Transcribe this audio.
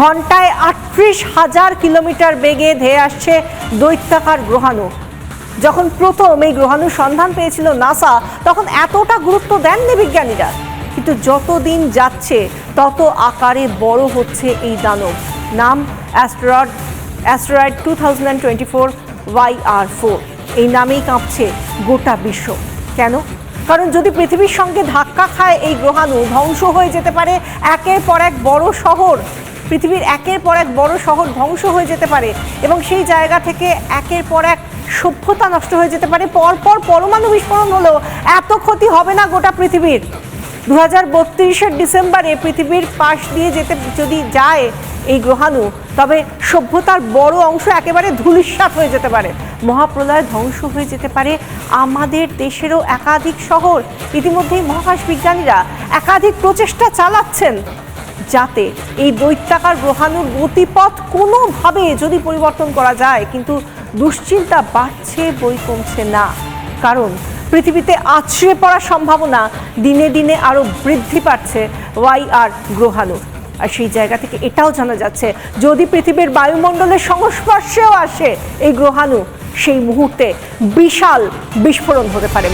ঘন্টায় আটত্রিশ হাজার কিলোমিটার বেগে ধেয়ে আসছে দৈত্যাকার গ্রহাণু। যখন প্রথম এই গ্রহাণুর সন্ধান পেয়েছিল নাসা, তখন এতটা গুরুত্ব দেননি বিজ্ঞানীরা। কিন্তু যত দিন যাচ্ছে, তত আকারে বড় হচ্ছে এই দানব। নাম asteroid asteroid two thousand twenty four Y R four. এই নামেই কাঁপছে গোটা বিশ্ব। কেন? কারণ যদি পৃথিবীর সঙ্গে ধাক্কা খায় এই গ্রহাণু, ধ্বংস হয়ে যেতে পারে একের পর এক বড় শহর। পৃথিবীর একের পর এক বড় শহর ধ্বংস হয়ে যেতে পারে এবং সেই জায়গা থেকে একের পর এক সভ্যতা নষ্ট হয়ে যেতে পারে। পরপর পরমাণু বিস্ফোরণ হলেও এত ক্ষতি হবে না গোটা পৃথিবীর। দু হাজার বত্রিশের ডিসেম্বরে পৃথিবীর পাশ দিয়ে যেতে যদি যায় এই গ্রহাণু, তবে সভ্যতার বড় অংশ একেবারে ধূলিসাৎ হয়ে যেতে পারে। মহাপ্রলয় ধ্বংস হয়ে যেতে পারে আমাদের দেশেরও একাধিক শহর। ইতিমধ্যেই মহাকাশ বিজ্ঞানীরা একাধিক প্রচেষ্টা চালাচ্ছেন। যাতে এই দৈত্যাকার গ্রহাণুর গতিপথ কোনোভাবে যদি পরিবর্তন করা যায়, কিন্তু দুশ্চিন্তা বাড়ছে বই কমছে না। কারণ পৃথিবীতে আছড়ে পড়ার সম্ভাবনা দিনে দিনে আরও বৃদ্ধি পাচ্ছে ওয়াই আর গ্রহাণুর আর সেই জায়গা থেকে এটাও জানা যাচ্ছে, যদি পৃথিবীর বায়ুমণ্ডলের সংস্পর্শেও আসে এই গ্রহাণু, সেই মুহূর্তে বিশাল বিস্ফোরণ হতে পারে।